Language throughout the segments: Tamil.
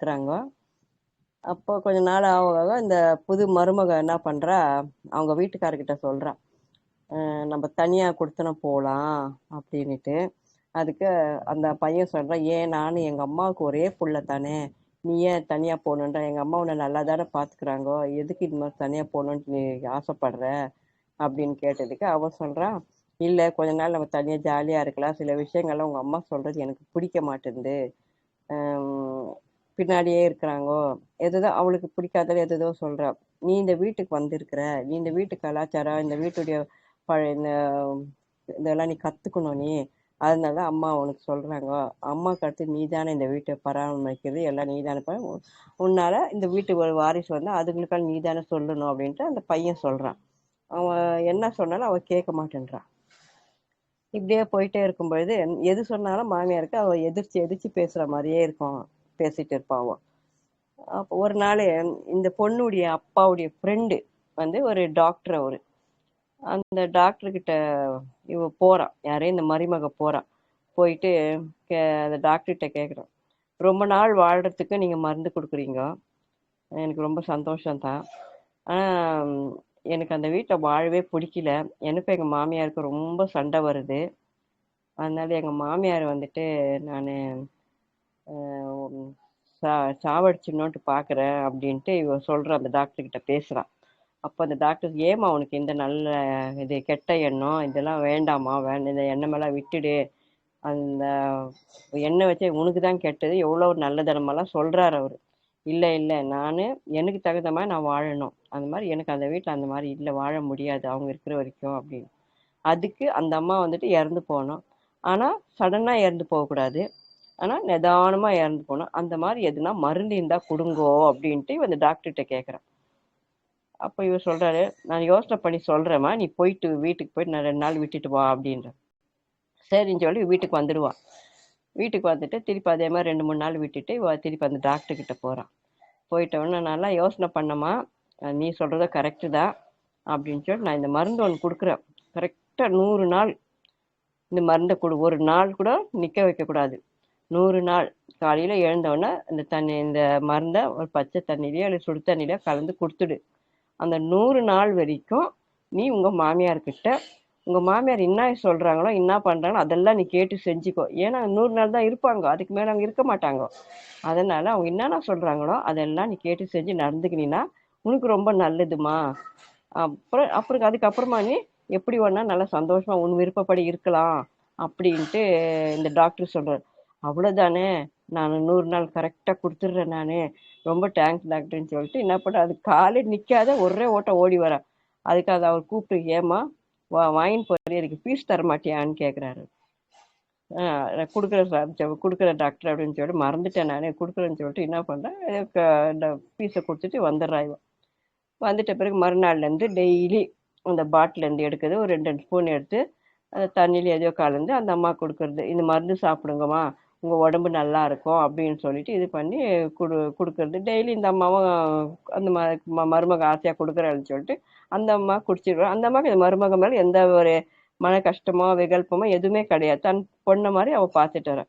இருக்கிறாங்க அப்போ கொஞ்ச நாள் ஆக ஆக இந்த புது மருமக என்ன பண்ணுறா அவங்க வீட்டுக்காரர்கிட்ட சொல்கிறா நம்ம தனியாக கொடுத்தன போகலாம் அப்படின்னுட்டு. அதுக்கு அந்த பையன் சொல்கிறான் ஏன் நான் எங்கள் அம்மாவுக்கு ஒரே புள்ள தானே. நீ ஏன் தனியாக போகணுன்ற? எங்கள் அம்மா உன்னை நல்லா தானே பார்த்துக்குறாங்கோ எதுக்கு இந்த மாதிரி தனியாக போகணுன்ட்டு நீ ஆசைப்படுற? அப்படின்னு கேட்டதுக்கு அவன் சொல்கிறான் இல்லை கொஞ்ச நாள் நம்ம தனியாக ஜாலியாக இருக்கலாம். சில விஷயங்கள்லாம் உங்கள் அம்மா சொல்கிறது எனக்கு பிடிக்க மாட்டேங்குது பின்னாடியே இருக்கிறாங்கோ. எதுதோ அவளுக்கு பிடிக்காதது எதுதோ சொல்றா. நீ இந்த வீட்டுக்கு வந்திருக்கிற. நீ இந்த வீட்டு கலாச்சாரம் இந்த வீட்டுடைய பழைய இந்த இதெல்லாம் நீ கத்துக்கணும் நீ. அதனால அம்மா உனக்கு சொல்றாங்க. அம்மாவுக்கு அடுத்து நீ தானே இந்த வீட்டை பராமரிக்கிறது. எல்லாம் நீ தானே உன்னால் உன்னால இந்த வீட்டு ஒரு வாரிசு வந்து அதுங்களுக்காக நீ தானே சொல்லணும் அப்படின்ட்டு அந்த பையன் சொல்றான். அவன் என்ன சொன்னாலும் அவள் கேட்க மாட்டேன்றான். இப்படியே போயிட்டே இருக்கும் பொழுது எது சொன்னாலும் மாமியாருக்கு அவள் எதிர்த்து எதிர்த்து பேசுற மாதிரியே இருக்கும். பேசிட்டு இருப்பாவோ. அப்போ ஒரு நாள் இந்த பொண்ணுடைய அப்பாவுடைய ஃப்ரெண்டு வந்து ஒரு டாக்டர் அவர். அந்த டாக்டர்கிட்ட இவ போகிறான் யாரையும் இந்த மருமக போகிறான் போயிட்டு கே அந்த டாக்டர்கிட்ட கேட்குறான் ரொம்ப நாள் வாழ்கிறதுக்கு நீங்கள் மருந்து கொடுக்குறீங்க. எனக்கு ரொம்ப சந்தோஷம் தான். எனக்கு அந்த வீட்டை வாழவே பிடிக்கல. எனக்கும் எங்கள் மாமியாருக்கு ரொம்ப சண்டை வருது. அதனால எங்கள் மாமியார் வந்துட்டு நான் சா சாவடிச்சிடணுன்ட்டு பார்க்குறேன் அப்படின்ட்டு இவ சொல்கிற அந்த டாக்டர்கிட்ட பேசுகிறான் அப்போ அந்த டாக்டர் ஏம்மா உனக்கு இந்த நல்ல இது கெட்ட எண்ணம் இதெல்லாம் வேண்டாமா வேண்டாம் இந்த எண்ணமெல்லாம் விட்டுடு. அந்த எண்ணெய் வச்சு உனக்கு தான் கெட்டது எவ்வளோ நல்ல தனமெல்லாம் சொல்கிறார் அவர். இல்லை இல்லை நான் எனக்கு தகுந்த மாதிரி நான் வாழணும். அந்த மாதிரி எனக்கு அந்த வீட்டில் அந்த மாதிரி இல்லை வாழ முடியாது அவங்க இருக்கிற வரைக்கும் அப்படின்னு. அதுக்கு அந்த அம்மா வந்துட்டு இறந்து போகணும் ஆனால் சடனாக இறந்து போகக்கூடாது. ஆனால் நிதானமாக இறந்து போனோம் அந்த மாதிரி எதுனா மருந்து இருந்தால் கொடுங்கோ அப்படின்ட்டு இவ அந்த டாக்டர்கிட்ட கேட்குறான் அப்போ இவர் சொல்கிறாரு நான் யோசனை பண்ணி சொல்கிறேம்மா நீ போயிட்டு வீட்டுக்கு போயிட்டு நான் ரெண்டு நாள் விட்டுட்டு வா அப்படின்ற சரின்னு சொல்லி வீட்டுக்கு வந்துடுவான் வீட்டுக்கு வந்துட்டு திருப்பி அதே மாதிரி ரெண்டு மூணு நாள் விட்டுட்டு இவ திருப்பி அந்த டாக்டர்கிட்ட போகிறான் போறான் போயிட்ட உடனே நல்லா யோசனை பண்ணம்மா நீ சொல்கிறத கரெக்டு தான் அப்படின்னு சொல்லி நான் இந்த மருந்து ஒன்று கொடுக்குறேன். கரெக்டாக நூறு நாள் இந்த மருந்தை கொடு. ஒரு நாள் கூட நிற்க வைக்கக்கூடாது. நூறு நாள் காலையில் எழுந்தவுடனே இந்த தண்ணி இந்த மருந்தை ஒரு பச்சை தண்ணியிலையோ இல்லை சுடு தண்ணியிலையோ கலந்து கொடுத்துடு. அந்த நூறு நாள் வரைக்கும் நீ உங்கள் மாமியார்கிட்ட உங்கள் மாமியார் என்ன சொல்கிறாங்களோ என்ன பண்ணுறாங்களோ அதெல்லாம் நீ கேட்டு செஞ்சுக்கோ. ஏன்னா நூறு நாள் தான் இருப்பாங்க. அதுக்கு மேலே அவங்க இருக்க மாட்டாங்க. அதனால் அவங்க என்னென்ன சொல்கிறாங்களோ அதெல்லாம் நீ கேட்டு செஞ்சு நடந்துக்கினீன்னா உனக்கு ரொம்ப நல்லதுமா. அப்புறம் அப்புறம் அதுக்கப்புறமா நீ எப்படி வேணால் நல்லா சந்தோஷமாக உன் விருப்பப்படி இருக்கலாம் அப்படின்ட்டு இந்த டாக்டர் சொல்கிறார் அவ்வளோதானே நான் நூறு நாள் கரெக்டாக கொடுத்துட்றேன் நான். ரொம்ப தேங்க்ஸ் டாக்டர்னு சொல்லிட்டு என்ன பண்ண அது காலே நிற்காத ஒரே ஓட்டம் ஓடி வரா. அதுக்கு அதை அவர் கூப்பிட்டு ஏமா வா வாங்கின்னு போய் எனக்கு ஃபீஸ் தர மாட்டியான்னு கேட்குறாரு கொடுக்குற கொடுக்குற டாக்டர் அப்படின்னு சொல்லிட்டு மறந்துட்டேன் நானே. கொடுக்குறேன்னு சொல்லிட்டு என்ன பண்ணுறேன் ஃபீஸை கொடுத்துட்டு வந்துடுறாய்வா வந்துட்ட பிறகு மறுநாள்லேருந்து டெய்லி அந்த பாட்டிலேருந்து எடுக்கிறது ஒரு ரெண்டு ரெண்டு ஸ்பூன் எடுத்து அந்த தண்ணியில் எதையோ கலந்து அந்த அம்மா கொடுக்கறது. இந்த மருந்து சாப்பிடுங்கம்மா. உங்கள் உடம்பு நல்லா இருக்கும் அப்படின்னு சொல்லிட்டு இது பண்ணி கொடு கொடுக்கறது. டெய்லி இந்த அம்மாவும் அந்த ம ம- மருமக ஆசையாக கொடுக்குறேன்னு சொல்லிட்டு அந்த அம்மா குடிச்சிடுவா அந்த அம்மாவுக்கு இந்த மருமக மேலே எந்த ஒரு மன கஷ்டமோ விகல்பமோ எதுவுமே கிடையாது. தன் பொண்ணை மாதிரி அவள் பார்த்துட்டு வரா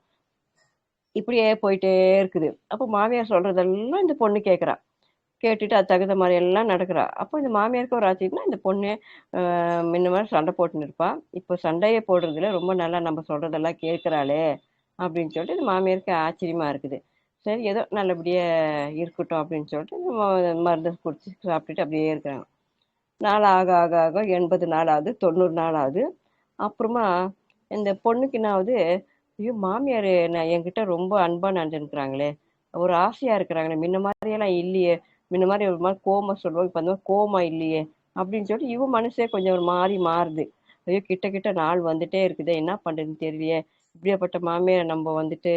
இப்படியே போயிட்டே இருக்குது. அப்போ மாமியார் சொல்கிறதெல்லாம் இந்த பொண்ணு கேட்குறான் கேட்டுட்டு அது தகுந்த மாதிரி எல்லாம் நடக்கிறா. அப்போ இந்த மாமியாருக்கு ஒரு ஆச்சுன்னா இந்த பொண்ணு முன்ன மாதிரி சண்டை போட்டுன்னு இருப்பா. இப்போ சண்டையே போடுறதுல ரொம்ப நல்லா நம்ம சொல்றதெல்லாம் கேட்குறாளே. அப்படின்னு சொல்லிட்டு இந்த மாமியாருக்கு ஆச்சரியமா இருக்குது. சரி ஏதோ நல்லபடியாக இருக்கட்டும் அப்படின்னு சொல்லிட்டு மருந்து குடிச்சு சாப்பிட்டுட்டு அப்படியே இருக்கிறாங்க. நாள் ஆக ஆக ஆக எண்பது நாள் ஆகுது தொண்ணூறு நாள் ஆகுது அப்புறமா இந்த பொண்ணுக்கு என்ன ஆகுது ஐயோ மாமியார் நான் என்கிட்ட ரொம்ப அன்பாக நடந்துக்கிறாங்களே ஒரு ஆசையாக இருக்கிறாங்களே முன்ன மாதிரியெல்லாம் இல்லையே முன்ன மாதிரி ஒரு மாதிரி கோமா சொல்லுவாங்க இப்போ அந்த மாதிரி கோமா இல்லையே அப்படின்னு சொல்லிட்டு இவன் மனசே கொஞ்சம் ஒரு மாதிரி மாறுது. ஐயோ கிட்ட கிட்ட நாள் வந்துட்டே இருக்குதே என்ன பண்ணுறதுன்னு தெரியலையே இப்படியாப்பட்ட மாமியார் நம்ம வந்துட்டு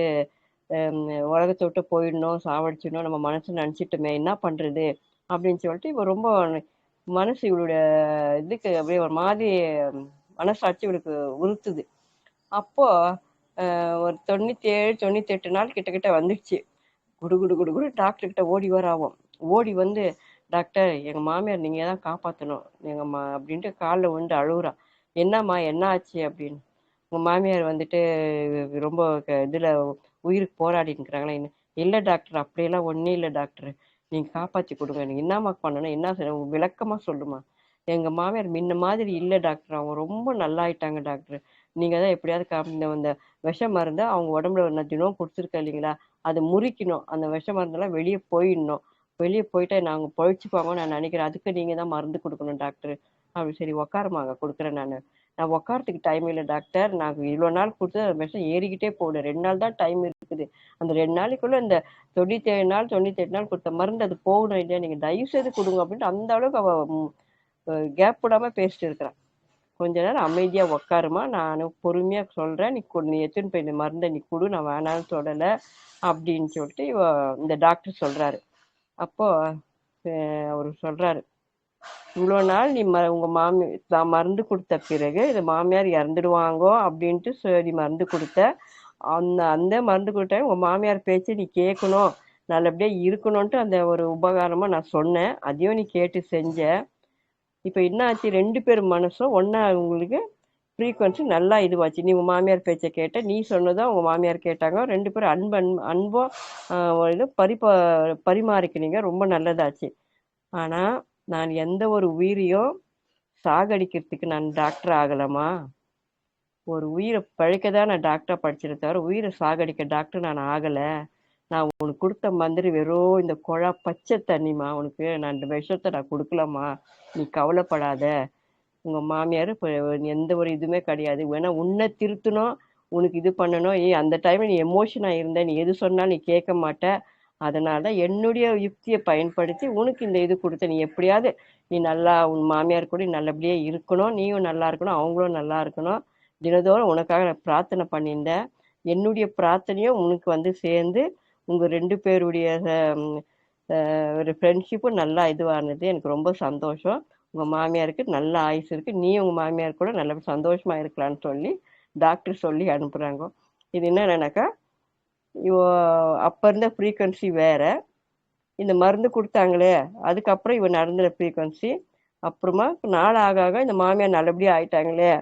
உலகத்தை விட்டு போயிடணும் சாவடிச்சிடணும் நம்ம மனசு நினச்சிட்டோமே என்ன பண்ணுறது அப்படின்னு சொல்லிட்டு இவர் ரொம்ப மனசு இவளுடைய இதுக்கு அப்படியே ஒரு மாதிரி மனசாட்சி இவளுக்கு உறுத்துது. அப்போ ஒரு தொண்ணூத்தி ஏழு தொண்ணூத்தி எட்டு நாள் கிட்ட கிட்ட வந்துடுச்சு. குடு குடு குடு குடு டாக்டர் கிட்ட ஓடி வர ஆகும் ஓடி வந்து டாக்டர் எங்கள் மாமியார் நீங்கள் தான் காப்பாற்றணும் எங்கள் மா அப்படின்ட்டு காலில் விழுந்து அழுகுறா. என்னம்மா என்ன ஆச்சு? அப்படின்னு. உங்க மாமியார் வந்துட்டு ரொம்ப க- இதுல உயிருக்கு போராடிட்டு என்ன? இல்லை டாக்டர் அப்படியெல்லாம் ஒன்றும் இல்லை டாக்டர். நீங்கள் காப்பாற்றி கொடுங்க. எனக்கு என்னம்மா பண்ணணும்? என்ன செய்யணும் விளக்கமாக சொல்லுமா எங்கள் மாமியார் முன்ன மாதிரி இல்லை டாக்டர். அவங்க ரொம்ப நல்லா ஆயிட்டாங்க டாக்டர். நீங்கள் தான் எப்படியாவது கா இந்த இந்த விஷ மருந்தை அவங்க உடம்புல நான் தினம் கொடுத்துருக்கேன் இல்லைங்களா? அதை முறிக்கணும். அந்த விஷ மருந்தெல்லாம் வெளியே போயிடணும். வெளியே போயிட்டா நாங்கள் பொழைச்சிப்பாங்கன்னு நான் நினைக்கிறேன். அதுக்கு நீங்கள் தான் மருந்து கொடுக்கணும் டாக்டர். அப்படி சரி உக்காரமாங்க கொடுக்குறேன் நான். நான் உக்காரத்துக்கு டைம் இல்லை டாக்டர் நான் இவ்வளோ நாள் கொடுத்து அந்த விஷம் ஏறிக்கிட்டே போகணும் ரெண்டு நாள் தான் டைம் இருக்குது. அந்த ரெண்டு நாளைக்குள்ள இந்த தொண்ணூற்றி ஏழு நாள் தொண்ணூற்றி எட்டு நாள் கொடுத்த மருந்து அது போகணும் இல்லையா? நீங்கள் தயவு செய்து கொடுங்க அப்படின்ட்டு அந்த அளவுக்கு அவள் கேப் விடாமல் பேசிட்டு இருக்கிறான் கொஞ்ச நேரம் அமைதியாக உக்காருமா? நான் பொறுமையாக சொல்கிறேன் நீ கொடு நீ எத்தனை போய் இந்த மருந்தை நீ கொடு. நான் வேணாம்னு சொல்லலை அப்படின்னு சொல்லிட்டு இவ இந்த டாக்டர் சொல்கிறாரு அப்போ அவர் சொல்கிறாரு இவ்வளோ நாள் நீ ம உங்கள் மாமி தான் மருந்து கொடுத்த பிறகு இது மாமியார் இறந்துடுவாங்கோ அப்படின்ட்டு சரி மருந்து கொடுத்த. அந்த அந்த மருந்து கொடுத்த உங்கள் மாமியார் பேச்சு நீ கேட்கணும். நல்லபடியாக இருக்கணும்ன்ட்டு அந்த ஒரு உபகாரமாக நான் சொன்னேன். அதையும் நீ கேட்டு செஞ்ச. இப்போ என்ன ஆச்சு ரெண்டு பேர் மனசும் ஒன்றா உங்களுக்கு ஃப்ரீக்வன்சி நல்லா இதுவாச்சு. நீ உங்கள் மாமியார் பேச்சை கேட்ட நீ சொன்னதும் உங்கள் மாமியார் கேட்டாங்க. ரெண்டு பேரும் அன்பு அன்பு அன்போ இது பரிப பரிமாறிக்கினீங்க. ரொம்ப நல்லதாச்சு. ஆனால் நான் எந்த ஒரு உயிரையும் சாகடிக்கிறதுக்கு நான் டாக்டர் ஆகலாமா ஒரு உயிரை பழைக்க தான் நான் டாக்டராக படிச்சிருந்த தவிர உயிரை சாகடிக்க டாக்டர் நான் ஆகலை. நான் உனக்கு கொடுத்த மந்திரி வெறும் இந்த குழா பச்சை தண்ணிமா உனக்கு நான் இந்த விஷத்தை நான் கொடுக்கலம்மா. நீ கவலைப்படாத. உங்கள் மாமியார் இப்போ எந்த ஒரு இதுவுமே கிடையாது. வேணா உன்னை திருத்தணும் உனக்கு இது பண்ணணும். ஏ அந்த டைமில் நீ எமோஷனாக இருந்த. நீ எது சொன்னாலும் நீ கேட்க மாட்ட. அதனால என்னுடைய யுக்தியை பயன்படுத்தி உனக்கு இந்த இது கொடுத்த நீ எப்படியாவது நீ நல்லா உன் மாமியார் கூட நீ நல்லபடியாக இருக்கணும் நீயும் நல்லா இருக்கணும் அவங்களும் நல்லா இருக்கணும். தினதோறும் உனக்காக நான் பிரார்த்தனை பண்ணியிருந்தேன். என்னுடைய பிரார்த்தனையும் உனக்கு வந்து சேர்ந்து உங்கள் ரெண்டு பேருடைய ஒரு ஃப்ரெண்ட்ஷிப்பும் நல்லா இதுவானது. எனக்கு ரொம்ப சந்தோஷம். உங்கள் மாமியாருக்கு நல்ல ஆயுசு இருக்குது நீ உங்கள் மாமியார் கூட நல்ல சந்தோஷமாக இருக்கலாம்னு சொல்லி டாக்டர் சொல்லி அனுப்புகிறாங்க இது என்னென்னாக்கா அப்போ இருந்த ஃப்ரீக்வன்சி வேற. இந்த மருந்து கொடுத்தாங்களே அதுக்கப்புறம் இவன் நடந்த ஃப்ரீக்வன்சி அப்புறமா நாள் ஆக ஆக இந்த மாமியார் நல்லபடியாக ஆயிட்டாங்களே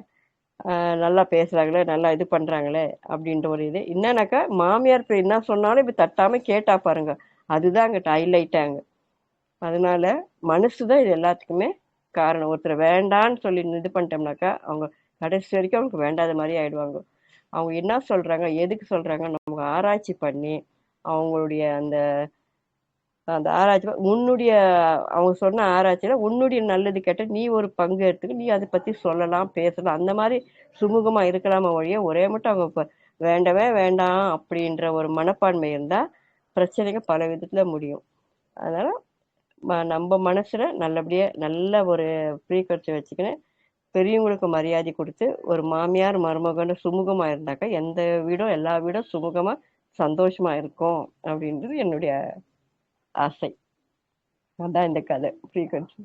நல்லா பேசுகிறாங்களே நல்லா இது பண்ணுறாங்களே அப்படின்ற ஒரு இது. என்னன்னாக்கா மாமியார் இப்போ என்ன சொன்னாலும் இப்போ தட்டாமல் கேட்டா பாருங்க. அதுதான் அங்கே ஹைலைட்டாங்க அதனால மனசு தான் இது எல்லாத்துக்குமே காரணம். ஒருத்தர் வேண்டான்னு சொல்லி இது பண்ணிட்டோம்னாக்கா அவங்க கடைசி வரைக்கும் அவங்களுக்கு வேண்டாத மாதிரி ஆயிடுவாங்க. அவங்க என்ன சொல்றாங்க எதுக்கு சொல்றாங்க நமக்கு ஆராய்ச்சி பண்ணி அவங்களுடைய அந்த அந்த ஆராய்ச்சி உன்னுடைய அவங்க சொன்ன ஆராய்ச்சியில உன்னுடைய நல்லது கேட்ட நீ ஒரு பங்கு எடுத்துக்க நீ அதை பத்தி சொல்லலாம் பேசலாம். அந்த மாதிரி சுமூகமா இருக்கலாம ஒழிய ஒரே மட்டும் அவங்க வேண்டவே வேண்டாம் அப்படின்ற ஒரு மனப்பான்மை இருந்தா பிரச்சனைங்க பல விதத்துல முடியும். அதனால ம- நம்ம மனசுல நல்லபடியா நல்ல ஒரு ஃப்ரீக்வன்சி வச்சுக்கின்னு பெரியவங்களுக்கு மரியாதை கொடுத்து ஒரு மாமியார் மருமகன் சுமூகமா இருந்தாக்கா எந்த வீடும் எல்லா வீடும் சுமூகமா சந்தோஷமா இருக்கும் அப்படின்றது என்னுடைய ஆசை. அதான் இந்த கதை. ஃப்ரீக்வன்சி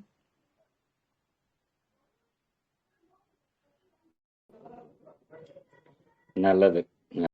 நல்லது.